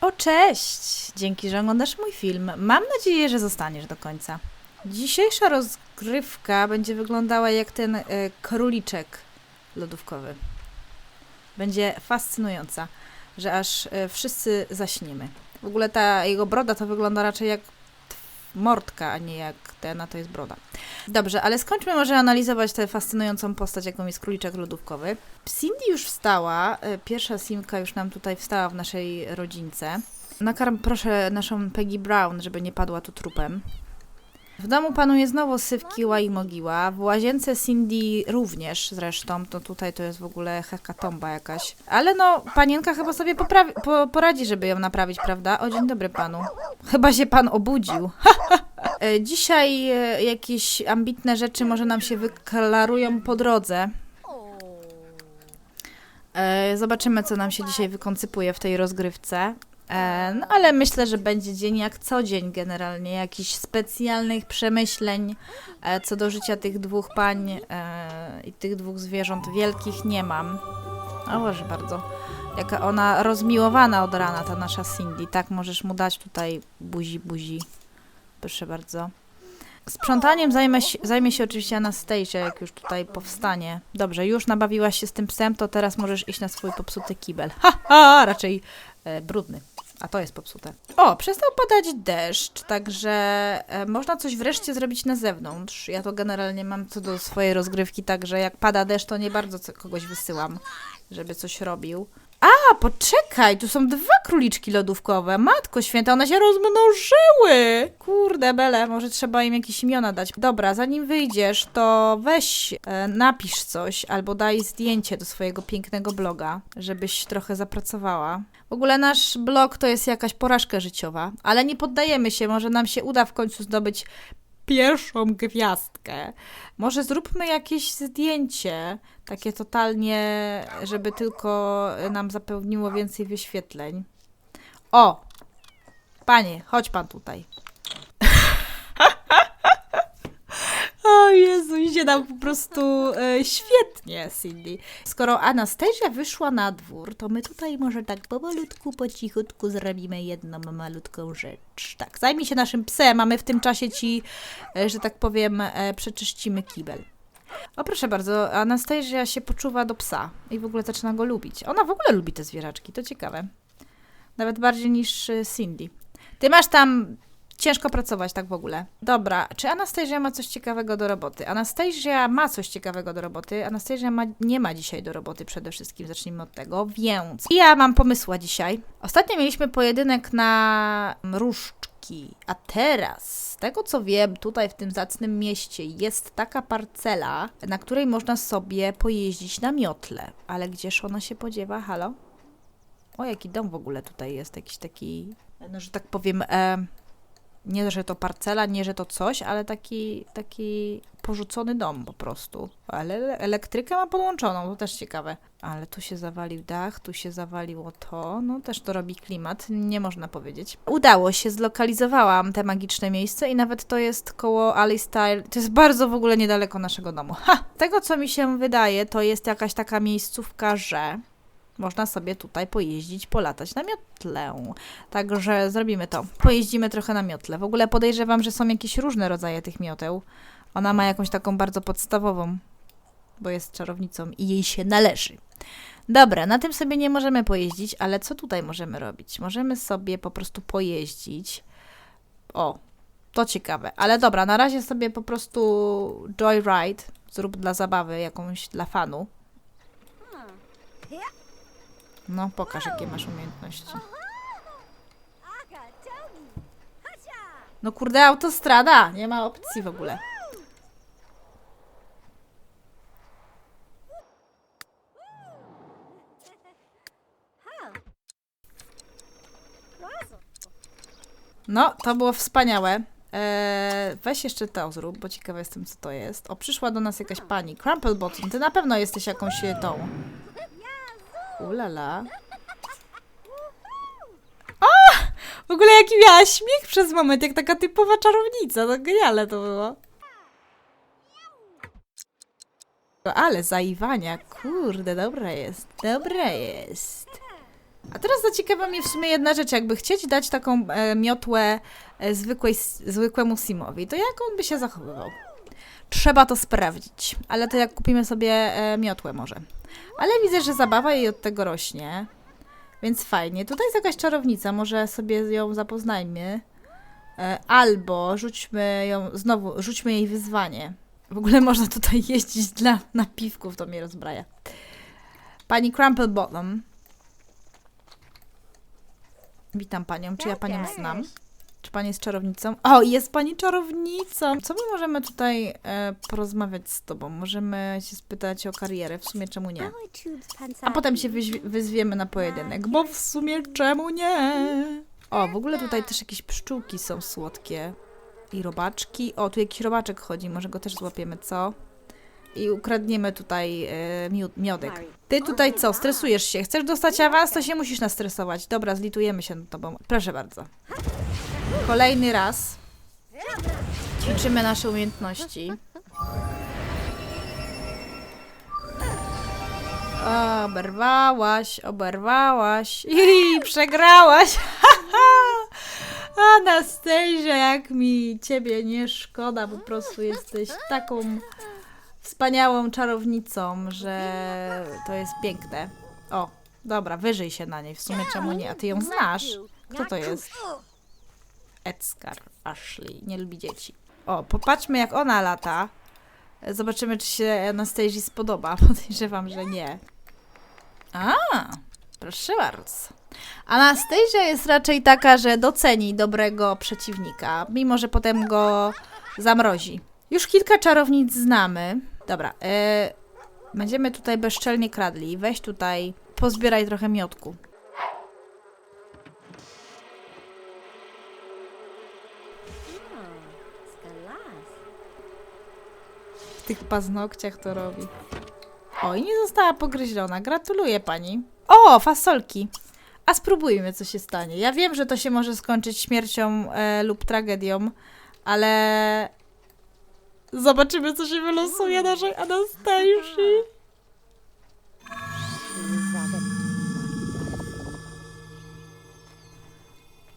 O, cześć! Dzięki, że oglądasz mój film. Mam nadzieję, że zostaniesz do końca. Dzisiejsza rozgrywka będzie wyglądała jak ten e, króliczek lodówkowy. Będzie fascynująca, że aż e, wszyscy zaśniemy. W ogóle ta jego broda to wygląda raczej jak mordka, a nie jak ten, a to jest broda. Dobrze, ale skończmy może analizować tę fascynującą postać, jaką jest króliczek lodówkowy. Cindy już wstała, e, pierwsza Simka już nam tutaj wstała w naszej rodzince. Nakarm proszę naszą Peggy Brown, żeby nie padła tu trupem. W domu panuje znowu syf, kiła i mogiła. W łazience Cindy również zresztą, to tutaj to jest w ogóle hekatomba jakaś. Ale no, panienka chyba sobie poprawi, po, poradzi, żeby ją naprawić, prawda? O, dzień dobry panu. Chyba się pan obudził. E, Dzisiaj e, jakieś ambitne rzeczy może nam się wyklarują po drodze. E, Zobaczymy, co nam się dzisiaj wykoncypuje w tej rozgrywce. E, No, ale myślę, że będzie dzień jak co dzień generalnie. Jakichś specjalnych przemyśleń e, co do życia tych dwóch pań e, i tych dwóch zwierząt wielkich nie mam. O, proszę bardzo. Jaka ona rozmiłowana od rana, ta nasza Cindy. Tak, możesz mu dać tutaj buzi, buzi. Proszę bardzo. Sprzątaniem zajmę się, zajmie się oczywiście Anastasia, jak już tutaj powstanie. Dobrze, już nabawiłaś się z tym psem, to teraz możesz iść na swój popsuty kibel. Ha, ha, raczej e, brudny. A to jest popsute. O, przestał padać deszcz, także e, można coś wreszcie zrobić na zewnątrz. Ja to generalnie mam co do swojej rozgrywki, także jak pada deszcz, to nie bardzo kogoś wysyłam, żeby coś robił. A, poczekaj, tu są dwa króliczki lodówkowe. Matko święta, one się rozmnożyły. Kurde bele, może trzeba im jakieś imiona dać. Dobra, zanim wyjdziesz, to weź, e, napisz coś albo daj zdjęcie do swojego pięknego bloga, żebyś trochę zapracowała. W ogóle nasz blog to jest jakaś porażka życiowa, ale nie poddajemy się, może nam się uda w końcu zdobyć pierwszą gwiazdkę. Może zróbmy jakieś zdjęcie, takie totalnie, żeby tylko nam zapełniło więcej wyświetleń. O! Panie, chodź pan tutaj. Jezu, idzie nam po prostu e, świetnie, Cindy. Skoro Anastasia wyszła na dwór, to my tutaj może tak powolutku, po cichutku zrobimy jedną malutką rzecz. Tak, zajmij się naszym psem, a my w tym czasie ci, e, że tak powiem, e, przeczyścimy kibel. O proszę bardzo, Anastasia się poczuwa do psa i w ogóle zaczyna go lubić. Ona w ogóle lubi te zwierzaczki, to ciekawe. Nawet bardziej niż e, Cindy. Ty masz tam ciężko pracować tak w ogóle. Dobra, czy Anastasia ma coś ciekawego do roboty? Anastasia ma coś ciekawego do roboty. Anastasia ma, nie ma dzisiaj do roboty przede wszystkim, zacznijmy od tego, więc ja mam pomysła dzisiaj. Ostatnio mieliśmy pojedynek na różdżki, a teraz, z tego co wiem, tutaj w tym zacnym mieście jest taka parcela, na której można sobie pojeździć na miotle. Ale gdzież ona się podziewa? Halo? O, jaki dom w ogóle tutaj jest, jakiś taki, no że tak powiem, e, nie, że to parcela, nie, że to coś, ale taki, taki porzucony dom po prostu. Ale ele- elektrykę ma podłączoną, to też ciekawe. Ale tu się zawalił dach, tu się zawaliło to, no też to robi klimat, nie można powiedzieć. Udało się, zlokalizowałam te magiczne miejsce i nawet to jest koło Alley Style, to jest bardzo w ogóle niedaleko naszego domu. Ha! Tego, co mi się wydaje, to jest jakaś taka miejscówka, że można sobie tutaj pojeździć, polatać na miotle. Także zrobimy to. Pojeździmy trochę na miotle. W ogóle podejrzewam, że są jakieś różne rodzaje tych mioteł. Ona ma jakąś taką bardzo podstawową, bo jest czarownicą i jej się należy. Dobra, na tym sobie nie możemy pojeździć, ale co tutaj możemy robić? Możemy sobie po prostu pojeździć. O, to ciekawe. Ale dobra, na razie sobie po prostu joyride zrób dla zabawy, jakąś dla fanu. No, pokaż, jakie masz umiejętności. No kurde, autostrada! Nie ma opcji w ogóle. No, to było wspaniałe. Eee, weź jeszcze to zrób, bo ciekawa jestem, co to jest. O, przyszła do nas jakaś pani. Crumple Bottom, ty na pewno jesteś jakąś tą. Ulala. W ogóle jaki miała śmiech przez moment, jak taka typowa czarownica. No genialne to było. Ale zaiwania, kurde, dobra jest. Dobra jest. A teraz zaciekawia mnie w sumie jedna rzecz. Jakby chcieć dać taką e, miotłę e, zwykłej, zwykłemu Simowi, to jak on by się zachowywał? Trzeba to sprawdzić. Ale to jak kupimy sobie e, miotłę może. Ale widzę, że zabawa jej od tego rośnie. Więc fajnie. Tutaj jest jakaś czarownica. Może sobie ją zapoznajmy. E, albo rzućmy ją, znowu, rzućmy jej wyzwanie. W ogóle można tutaj jeździć dla napiwków, to mnie rozbraja. Pani Crumple Bottom. Witam panią. Czy ja panią znam? Czy pani jest czarownicą? O, jest pani czarownicą! Co my możemy tutaj e, porozmawiać z tobą? Możemy się spytać o karierę. W sumie czemu nie? A potem się wyźwi- wyzwiemy na pojedynek, bo w sumie czemu nie? O, w ogóle tutaj też jakieś pszczółki są słodkie. I robaczki. O, tu jakiś robaczek chodzi, może go też złapiemy, co? I ukradniemy tutaj e, miód, miodek. Ty tutaj co, stresujesz się? Chcesz dostać awans, to się musisz nastresować. Dobra, zlitujemy się nad tobą. Proszę bardzo. Kolejny raz. Ćwiczymy nasze umiejętności. Oberwałaś, oberwałaś i przegrałaś. Anastazja, jak mi ciebie nie szkoda, po prostu jesteś taką wspaniałą czarownicą, że to jest piękne. O, dobra, wyżyj się na niej, w sumie czemu nie? A ty ją znasz? Kto to jest? Edgar Ashley, nie lubi dzieci. O, popatrzmy jak ona lata. Zobaczymy, czy się Anastazji spodoba. Podejrzewam, że nie. A, proszę bardzo. Anastazja jest raczej taka, że doceni dobrego przeciwnika, mimo że potem go zamrozi. Już kilka czarownic znamy. Dobra, e, będziemy tutaj bezczelnie kradli. Weź tutaj, pozbieraj trochę miodku. Tych paznokciach to robi. O, i nie została pogryziona. Gratuluję pani. O, fasolki. A spróbujmy, co się stanie. Ja wiem, że to się może skończyć śmiercią e, lub tragedią, ale zobaczymy, co się wylosuje naszej Anastazji.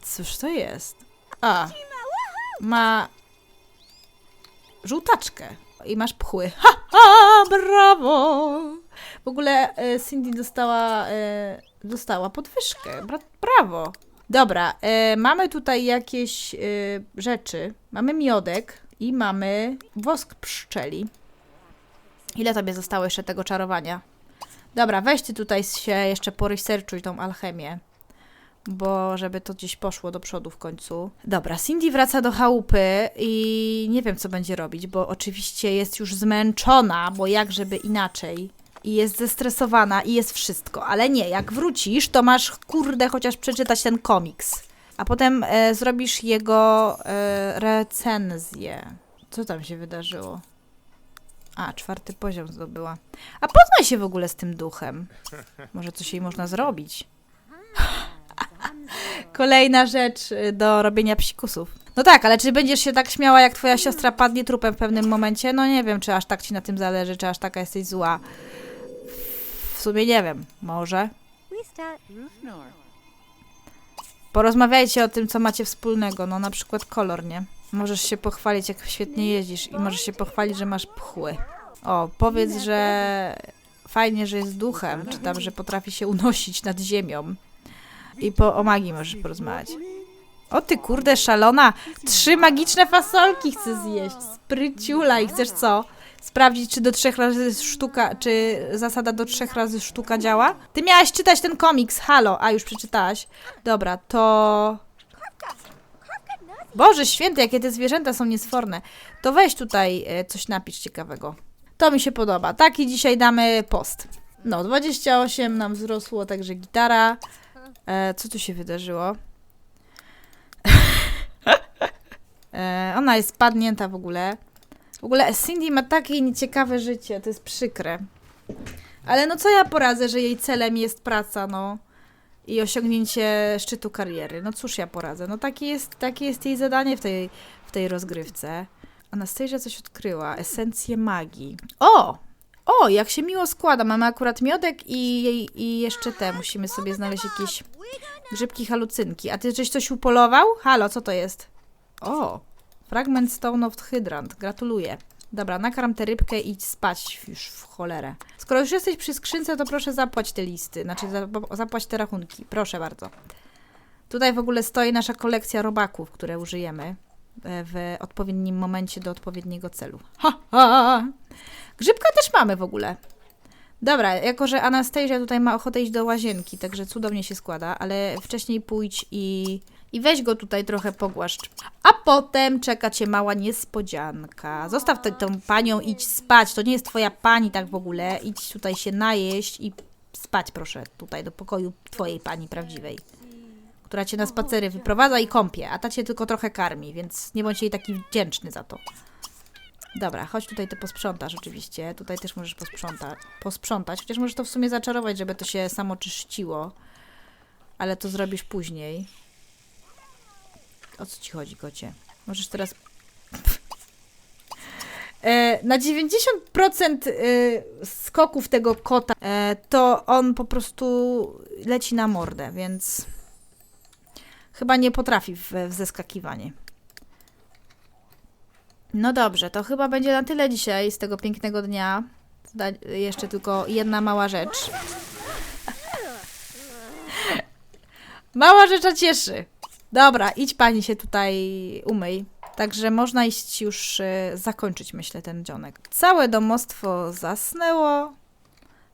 Cóż to jest? A, ma żółtaczkę i masz pchły. Ha, ha, brawo! W ogóle e, Cindy dostała, e, dostała podwyżkę. Bra brawo! Dobra, e, mamy tutaj jakieś rzeczy. Mamy miodek i mamy wosk pszczeli. Ile tobie zostało jeszcze tego czarowania? Dobra, weź ty tutaj się jeszcze poresearchuj tą alchemię. Bo żeby to gdzieś poszło do przodu w końcu. Dobra, Cindy wraca do chałupy i nie wiem, co będzie robić, bo oczywiście jest już zmęczona, bo jak żeby inaczej. I jest zestresowana i jest wszystko. Ale nie, jak wrócisz, to masz, kurde, chociaż przeczytać ten komiks. A potem e, zrobisz jego e, recenzję. Co tam się wydarzyło? A, czwarty poziom zdobyła. A poznaj się w ogóle z tym duchem. Może coś jej można zrobić. Kolejna rzecz y, do robienia psikusów. No tak, ale czy będziesz się tak śmiała, jak twoja siostra padnie trupem w pewnym momencie? No nie wiem, czy aż tak ci na tym zależy, czy aż taka jesteś zła. W sumie nie wiem, może. Porozmawiajcie o tym, co macie wspólnego, no na przykład kolor, nie? Możesz się pochwalić, jak świetnie jeździsz i możesz się pochwalić, że masz pchły. O, powiedz, że fajnie, że jest duchem, czy tam, że potrafi się unosić nad ziemią. I po, o magii możesz porozmawiać. O ty kurde, szalona! Trzy magiczne fasolki chcę zjeść. Spryciula i chcesz co? Sprawdzić, czy do trzech razy sztuka, czy zasada do trzech razy sztuka działa? Ty miałaś czytać ten komiks, halo, a już przeczytałaś. Dobra, to... Boże święty, jakie te zwierzęta są niesforne. To weź tutaj e, coś napisz ciekawego. To mi się podoba. Taki dzisiaj damy post. No, 28 nam wzrosło, także gitara. E, co tu się wydarzyło? e, ona jest spadnięta w ogóle. W ogóle Cindy ma takie nieciekawe życie, to jest przykre. Ale no co ja poradzę, że jej celem jest praca, no. I osiągnięcie szczytu kariery. No cóż ja poradzę. No takie jest, takie jest jej zadanie w tej, w tej rozgrywce. Anastazja coś odkryła. Esencję magii. O! O, jak się miło składa. Mamy akurat miodek i, i jeszcze te. Musimy sobie znaleźć jakieś grzybki halucynki. A ty żeś coś upolował? Halo, co to jest? O, fragment Stone of Hydrant. Gratuluję. Dobra, nakarm tę rybkę i idź spać już w cholerę. Skoro już jesteś przy skrzynce, to proszę zapłać te listy. Znaczy za- zapłać te rachunki. Proszę bardzo. Tutaj w ogóle stoi nasza kolekcja robaków, które użyjemy e, w odpowiednim momencie do odpowiedniego celu. Ha, ha! Grzybka też mamy w ogóle. Dobra, jako że Anastasia tutaj ma ochotę iść do łazienki, także cudownie się składa, ale wcześniej pójdź i, i weź go tutaj trochę pogłaszcz. A potem czeka cię mała niespodzianka. Zostaw tę tą panią, idź spać. To nie jest twoja pani tak w ogóle. Idź tutaj się najeść i spać proszę tutaj do pokoju twojej pani prawdziwej która cię na spacery wyprowadza i kąpie, a ta cię tylko trochę karmi, więc nie bądź jej taki wdzięczny za to. Dobra, chodź tutaj to posprzątasz oczywiście. Tutaj też możesz posprząta posprzątać, chociaż możesz to w sumie zaczarować, żeby to się samo czyściło. Ale to zrobisz później. O co ci chodzi, kocie? Możesz teraz... E, na 90% e, skoków tego kota e, to on po prostu leci na mordę, więc chyba nie potrafi w zeskakiwanie. No dobrze, to chyba będzie na tyle dzisiaj z tego pięknego dnia. Da, jeszcze tylko jedna mała rzecz. Mała rzecz cieszy. Dobra, idź pani się tutaj umyj. Także można iść już y, zakończyć, myślę, ten dzionek. Całe domostwo zasnęło.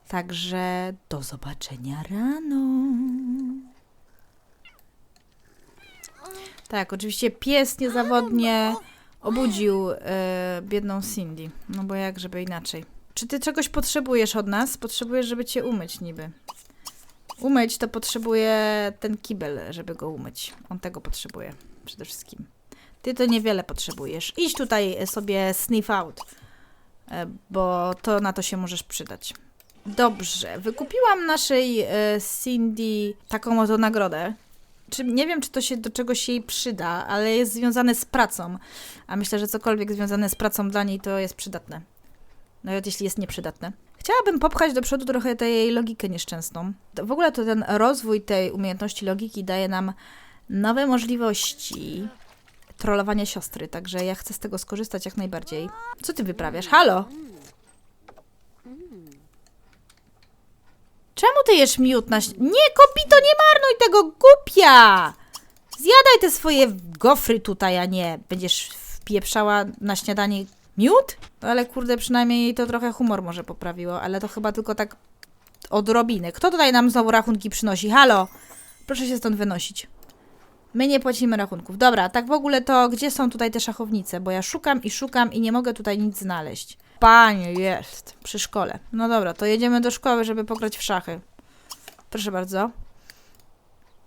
Także do zobaczenia rano. Tak, oczywiście pies niezawodnie obudził e, biedną Cindy. No bo jak, żeby inaczej. Czy ty czegoś potrzebujesz od nas? Potrzebujesz, żeby cię umyć niby. Umyć to potrzebuje ten kibel, żeby go umyć. On tego potrzebuje przede wszystkim. Ty to niewiele potrzebujesz. Idź tutaj sobie sniff out, e, bo to na to się możesz przydać. Dobrze, wykupiłam naszej e, Cindy taką oto nagrodę czy, nie wiem, czy to się do czegoś jej przyda, ale jest związane z pracą. A myślę, że cokolwiek związane z pracą dla niej to jest przydatne. Nawet jeśli jest nieprzydatne. Chciałabym popchać do przodu trochę tę jej logikę nieszczęsną. To W ogóle to ten rozwój tej umiejętności logiki daje nam nowe możliwości trollowania siostry, także ja chcę z tego skorzystać jak najbardziej. Co ty wyprawiasz? Halo? Czemu ty jesz miód na... ś- Nie, kopito, nie marnuj tego głupia! Zjadaj te swoje gofry tutaj, a nie będziesz wpieprzała na śniadanie miód? No ale kurde, przynajmniej to trochę humor może poprawiło, ale to chyba tylko tak odrobinę. Kto tutaj nam znowu rachunki przynosi? Halo? Proszę się stąd wynosić. My nie płacimy rachunków. Dobra, tak w ogóle to gdzie są tutaj te szachownice? Bo ja szukam i szukam i nie mogę tutaj nic znaleźć. Panie, jest. Przy szkole. No dobra, to jedziemy do szkoły, żeby pograć w szachy. Proszę bardzo.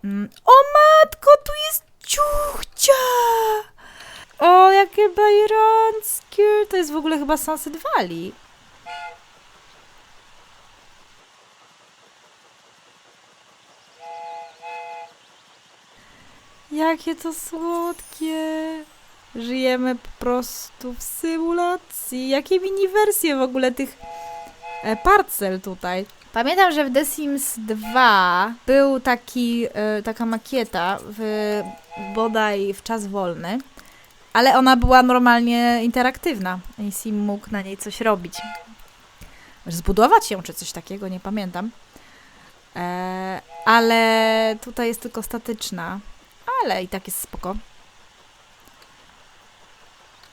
Mm. O matko, tu jest ciuchcia! O, jakie bajeranckie! To jest w ogóle chyba Sunset Valley. Jakie to słodkie! Żyjemy po prostu w symulacji. Jakie mini wersje w ogóle tych e, parcel tutaj. Pamiętam, że w The Sims 2 był taki, e, taka makieta w, bodaj w czas wolny, ale ona była normalnie interaktywna i Sim mógł na niej coś robić. Zbudować ją czy coś takiego, nie pamiętam. E, ale tutaj jest tylko statyczna, ale i tak jest spoko.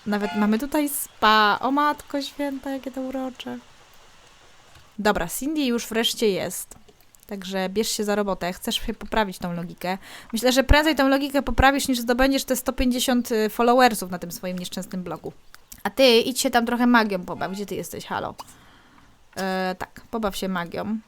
Nawet mamy tutaj spa. O matko święta, jakie to urocze. Dobra, Cindy już wreszcie jest. Także bierz się za robotę. Chcesz się poprawić tą logikę. Myślę, że prędzej tą logikę poprawisz, niż zdobędziesz te 150 y, followersów na tym swoim nieszczęsnym blogu. A ty idź się tam trochę magią pobaw. Gdzie ty jesteś? Halo. E, tak, pobaw się magią.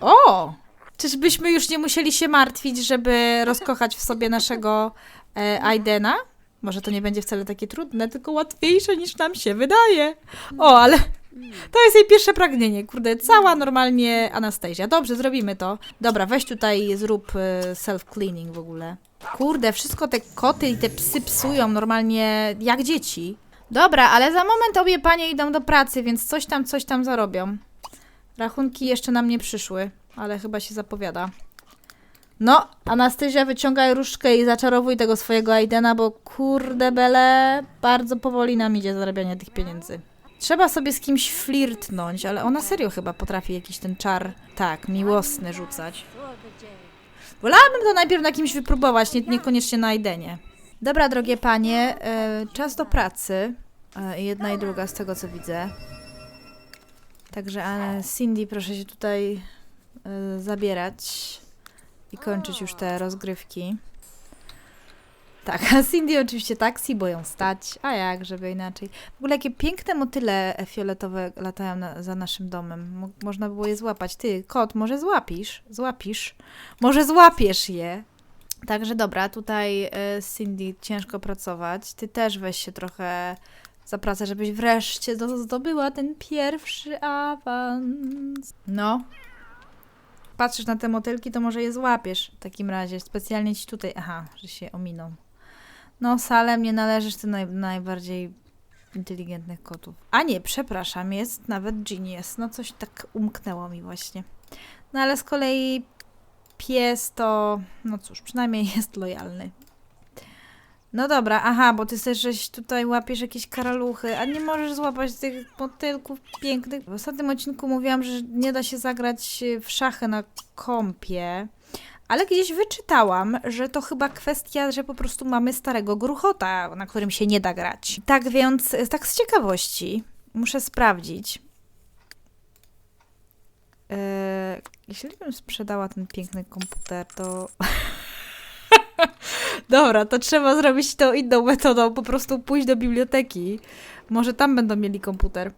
O! Czyżbyśmy już nie musieli się martwić, żeby rozkochać w sobie naszego e, Aidena? Może to nie będzie wcale takie trudne, tylko łatwiejsze niż nam się wydaje. O, ale to jest jej pierwsze pragnienie. Kurde, cała normalnie Anastasia. Dobrze, zrobimy to. Dobra, weź tutaj zrób e, self-cleaning w ogóle. Kurde, wszystko te koty i te psy psują normalnie jak dzieci. Dobra, ale za moment obie panie idą do pracy, więc coś tam, coś tam zarobią. Rachunki jeszcze nam nie przyszły, ale chyba się zapowiada. No, Anastazja, wyciągaj różdżkę i zaczarowuj tego swojego Aidena, bo kurde bele, bardzo powoli nam idzie zarabianie tych pieniędzy. Trzeba sobie z kimś flirtnąć, ale ona serio chyba potrafi jakiś ten czar, tak, miłosny rzucać. Wolałabym to najpierw na kimś wypróbować, nie, niekoniecznie na Aidenie. Dobra, drogie panie, e, czas do pracy. E, jedna i druga z tego, co widzę. Także e, Cindy, proszę się tutaj e, zabierać i kończyć już te rozgrywki. Tak, a Cindy oczywiście taksi, bo ją stać, a jak, żeby inaczej. W ogóle jakie piękne motyle fioletowe latają na, za naszym domem. Mo można było je złapać. Ty, kot, może złapisz? Złapisz? Może złapiesz je? Także dobra, tutaj y, Cindy ciężko pracować. Ty też weź się trochę za pracę, żebyś wreszcie do- zdobyła ten pierwszy awans. No. Patrzysz na te motylki, to może je złapiesz w takim razie. Specjalnie ci tutaj. Aha, że się ominą. No, Salem, nie należysz do naj, najbardziej inteligentnych kotów. A nie, przepraszam, jest nawet Genius. No, coś tak umknęło mi właśnie. No, ale z kolei pies to, no cóż, przynajmniej jest lojalny. No dobra, aha, bo ty też żeś tutaj łapiesz jakieś karaluchy, a nie możesz złapać tych motylków pięknych. W ostatnim odcinku mówiłam, że nie da się zagrać w szachy na kompie, ale gdzieś wyczytałam, że to chyba kwestia, że po prostu mamy starego gruchota, na którym się nie da grać. Tak więc, tak z ciekawości, muszę sprawdzić. Eee, jeśli bym sprzedała ten piękny komputer, to. Dobra, to trzeba zrobić to inną metodą, po prostu pójść do biblioteki. Może tam będą mieli komputer.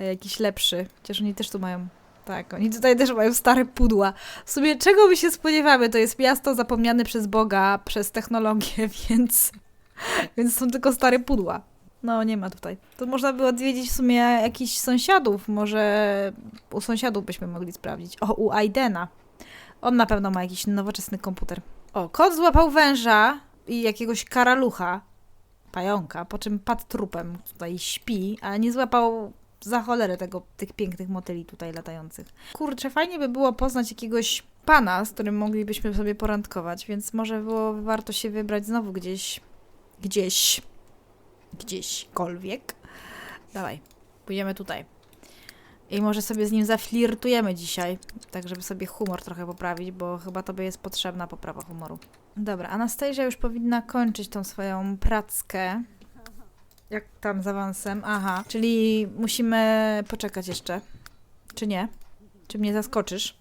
E, Jakiś lepszy. Chociaż oni też tu mają. Tak, oni tutaj też mają stare pudła. W sumie czego my się spodziewamy? To jest miasto zapomniane przez Boga, przez technologię, więc. Więc są tylko stare pudła. No, nie ma tutaj. To można by odwiedzić w sumie jakichś sąsiadów. Może u sąsiadów byśmy mogli sprawdzić. O, u Aidena. On na pewno ma jakiś nowoczesny komputer. O, kot złapał węża i jakiegoś karalucha, pająka, po czym padł trupem, tutaj śpi, ale nie złapał za cholerę tego, tych pięknych motyli tutaj latających. Kurczę, fajnie by było poznać jakiegoś pana, z którym moglibyśmy sobie porandkować, więc może było warto się wybrać znowu gdzieś, gdzieś, gdzieśkolwiek. Dawaj, pójdziemy tutaj. I może sobie z nim zaflirtujemy dzisiaj, tak żeby sobie humor trochę poprawić, bo chyba tobie jest potrzebna poprawa humoru. Dobra, Anastazja już powinna kończyć tą swoją prackę. Jak tam z awansem? Aha, czyli musimy poczekać jeszcze. Czy nie? Czy mnie zaskoczysz?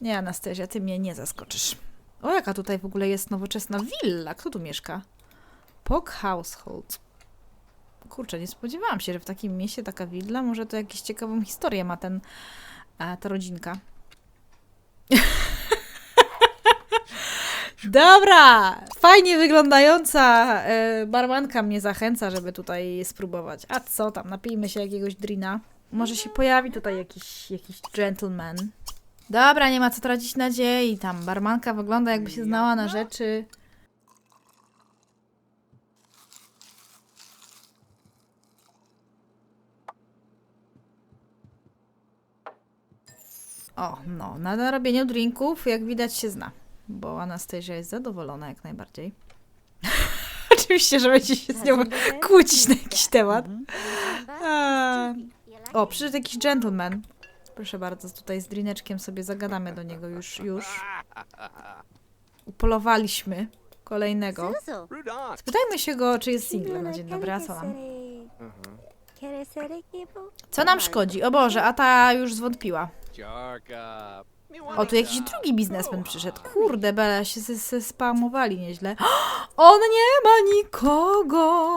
Nie, Anastazja, ty mnie nie zaskoczysz. O, jaka tutaj w ogóle jest nowoczesna willa. Kto tu mieszka? Pok Household. Kurczę, nie spodziewałam się, że w takim mieście taka willa, może to jakąś ciekawą historię ma ten, e, ta rodzinka. Dobra! Fajnie wyglądająca e, barmanka mnie zachęca, żeby tutaj spróbować. A co tam, napijmy się jakiegoś drina. Może się pojawi tutaj jakiś, jakiś gentleman. Dobra, nie ma co tracić nadziei. Tam barmanka wygląda jakby się znała na rzeczy. O, no, na robieniu drinków, jak widać, się zna. Bo Anastazja jest zadowolona jak najbardziej. Oczywiście, że będzie się z nią kłócić na jakiś temat. A. O, przyszedł jakiś gentleman. Proszę bardzo, tutaj z drineczkiem sobie zagadamy do niego już, już. Upolowaliśmy kolejnego. Spytajmy się go, czy jest single na dzień dobry, a co nam? Co nam szkodzi? O Boże, a ta już zwątpiła. O, tu jakiś drugi biznesmen przyszedł. Kurde, Bela, się spamowali nieźle. On nie ma nikogo!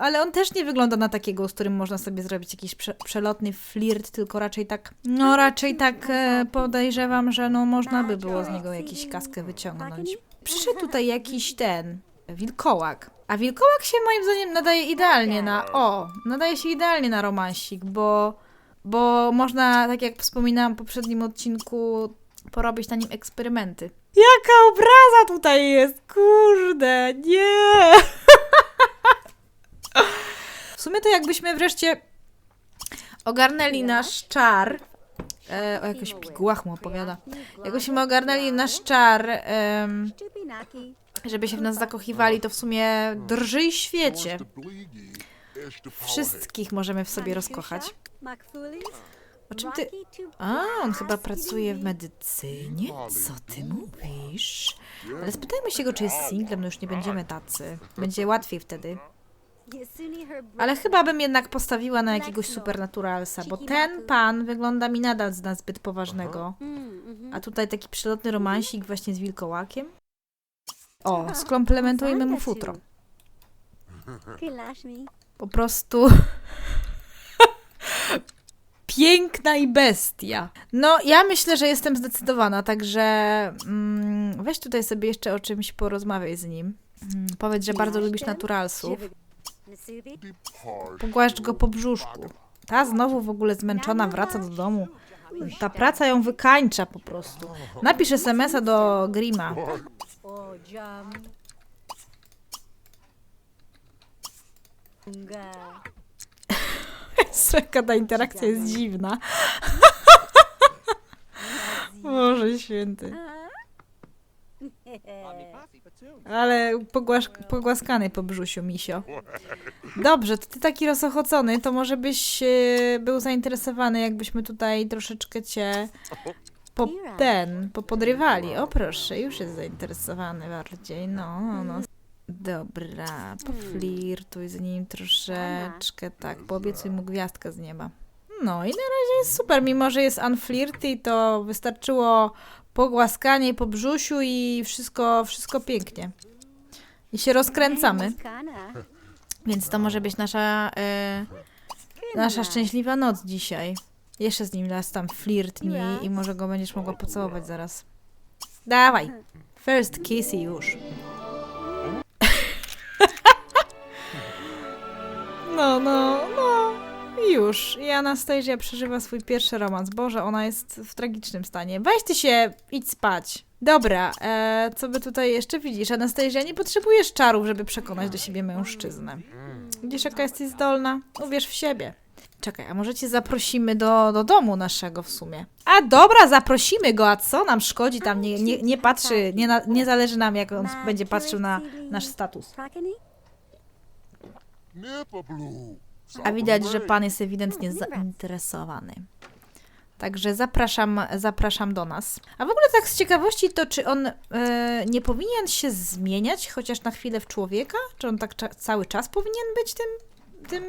Ale on też nie wygląda na takiego, z którym można sobie zrobić jakiś prze przelotny flirt, tylko raczej tak, no raczej tak e, podejrzewam, że no można by było z niego jakiś kaskę wyciągnąć. Przyszedł tutaj jakiś ten, wilkołak. A wilkołak się moim zdaniem nadaje idealnie na. O, nadaje się idealnie na romansik, bo, bo można, tak jak wspominałam w poprzednim odcinku, porobić na nim eksperymenty. Jaka obraza tutaj jest! Kurde, nie! W sumie to jakbyśmy wreszcie ogarnęli nasz czar, E, o jakichś pigułach mu opowiada. Jakbyśmy ogarnęli nasz czar, em, żeby się w nas zakochiwali, to w sumie drżyj świecie. Wszystkich możemy w sobie rozkochać. O czym ty... A, on chyba pracuje w medycynie? Co ty mówisz? Ale spytajmy się go, czy jest singlem, no już nie będziemy tacy. Będzie łatwiej wtedy. Ale chyba bym jednak postawiła na jakiegoś supernaturalsa, bo ten pan wygląda mi nadal na zbyt poważnego. A tutaj taki przelotny romansik właśnie z wilkołakiem. O, skomplementujmy mu futro. Po prostu piękna i bestia. No, ja myślę, że jestem zdecydowana, także mm, weź tutaj sobie jeszcze o czymś porozmawiaj z nim. Mm, powiedz, że bardzo lubisz naturalsów. Pogłaszcz go po brzuszku. Ta znowu w ogóle zmęczona wraca do domu. Ta praca ją wykańcza po prostu. Napisz SMS-a do Grima. Jaka ta interakcja jest dziwna. Boże święty. Ale pogłasz, pogłaskany po brzusiu, misio. Dobrze, to ty taki rozochocony, to może byś e, był zainteresowany, jakbyśmy tutaj troszeczkę cię po ten, popodrywali. O proszę, już jest zainteresowany bardziej, no, no, no. Dobra, poflirtuj z nim troszeczkę, tak, poobiecuj mu gwiazdkę z nieba. No i na razie jest super, mimo że jest unflirty, to wystarczyło pogłaskanie po brzusiu i wszystko, wszystko pięknie. I się rozkręcamy, więc to może być nasza, e, nasza szczęśliwa noc dzisiaj. Jeszcze z nim raz tam flirtnij i może go będziesz mogła pocałować zaraz. Dawaj, first kiss i już. No, no, no. Już. I Anastazja przeżywa swój pierwszy romans. Boże, ona jest w tragicznym stanie. Weź ty się, idź spać. Dobra, e, co by tutaj jeszcze widzisz? Anastazja, nie potrzebujesz czarów, żeby przekonać do siebie mężczyznę. Widzisz, jaka jesteś zdolna? Uwierz w siebie. Czekaj, a może cię zaprosimy do, do domu naszego w sumie? A dobra, zaprosimy go, a co nam szkodzi tam? Nie, nie, nie patrzy, nie, na, nie zależy nam, jak on będzie patrzył na nasz status. A widać, że pan jest ewidentnie zainteresowany. Także zapraszam, zapraszam do nas. A w ogóle tak z ciekawości, to czy on e, nie powinien się zmieniać chociaż na chwilę w człowieka? Czy on tak cza- cały czas powinien być tym, tym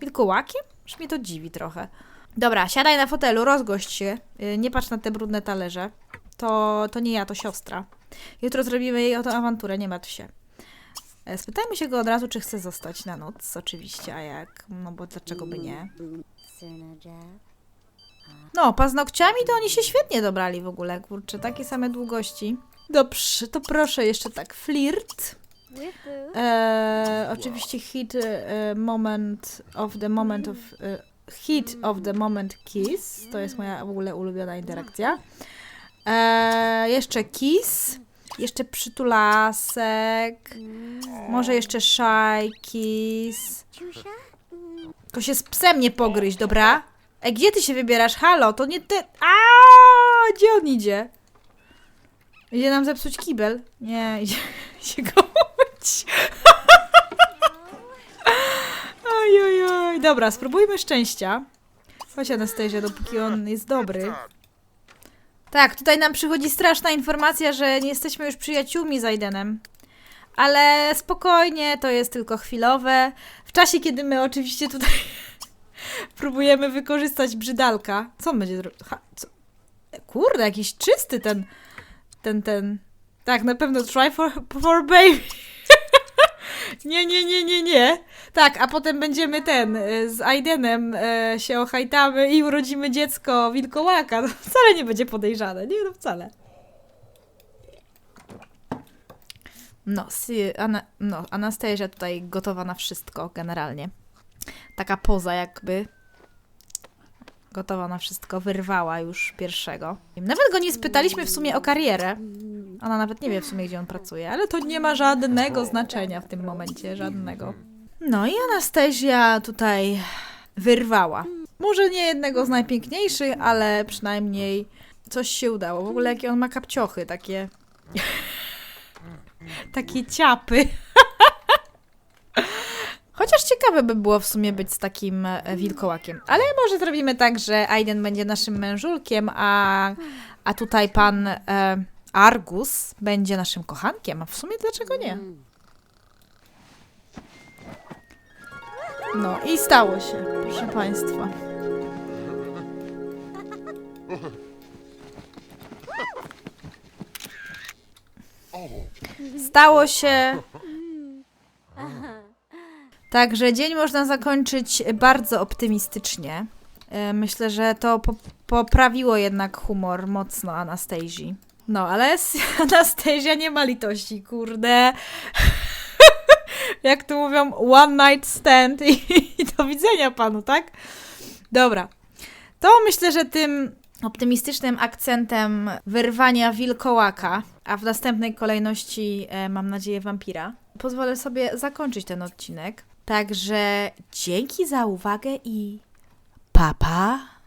wilkołakiem? Już mnie to dziwi trochę. Dobra, siadaj na fotelu, rozgość się. E, nie patrz na te brudne talerze. To, to nie ja, to siostra. Jutro zrobimy jej o tę awanturę, nie martw się. E, Spytajmy się go od razu, czy chce zostać na noc, oczywiście, a jak? No bo dlaczego by nie? No, paznokciami to oni się świetnie dobrali w ogóle, kurczę, takie same długości. Dobrze, to proszę jeszcze tak, flirt. E, oczywiście hit e, moment of the moment of... E, hit of the moment kiss, to jest moja w ogóle ulubiona interakcja. E, jeszcze kiss. Jeszcze przytulasek. Może jeszcze kiss. Tylko się z psem nie pogryź, dobra? E, gdzie ty się wybierasz? Halo, to nie ty... A, Gdzie on idzie? Idzie nam zepsuć kibel? Nie, idzie, idzie go umyć. Oj, oj, oj. Dobra, spróbujmy szczęścia. Chodź Anastazja, dopóki on jest dobry. Tak, tutaj nam przychodzi straszna informacja, że nie jesteśmy już przyjaciółmi z Aidenem. Ale spokojnie, to jest tylko chwilowe. W czasie, kiedy my oczywiście tutaj próbujemy wykorzystać brzydalka. Co on będzie zrobił? Kurde, jakiś czysty ten, ten, ten. Tak, na pewno try for, for baby. Nie, nie, nie, nie, nie. Tak, a potem będziemy ten, y, z Aidenem e, się ochajtamy i urodzimy dziecko wilkołaka. To wcale nie będzie podejrzane, nie no wcale. No, si, Ana, no, tutaj gotowa na wszystko generalnie. Taka poza jakby gotowa na wszystko, wyrwała już pierwszego. Nawet go nie spytaliśmy w sumie o karierę. Ona nawet nie wie w sumie, gdzie on pracuje, ale to nie ma żadnego znaczenia w tym momencie, żadnego. No i Anastazja tutaj wyrwała. Może nie jednego z najpiękniejszych, ale przynajmniej coś się udało. W ogóle jakie on ma kapciochy, takie... takie ciapy. Chociaż ciekawe by było w sumie być z takim e, wilkołakiem. Ale może zrobimy tak, że Aiden będzie naszym mężulkiem, a, a tutaj pan e, Argus będzie naszym kochankiem. A w sumie dlaczego nie? No i stało się, proszę Państwa. Stało się. Także dzień można zakończyć bardzo optymistycznie. E, Myślę, że to po poprawiło jednak humor mocno Anastazji. No, ale Anastazja nie ma litości, kurde. Jak to mówią, one night stand i, i do widzenia panu, tak? Dobra. To myślę, że tym optymistycznym akcentem wyrwania wilkołaka, a w następnej kolejności, e, mam nadzieję, wampira, pozwolę sobie zakończyć ten odcinek. Także dzięki za uwagę i papa. Pa.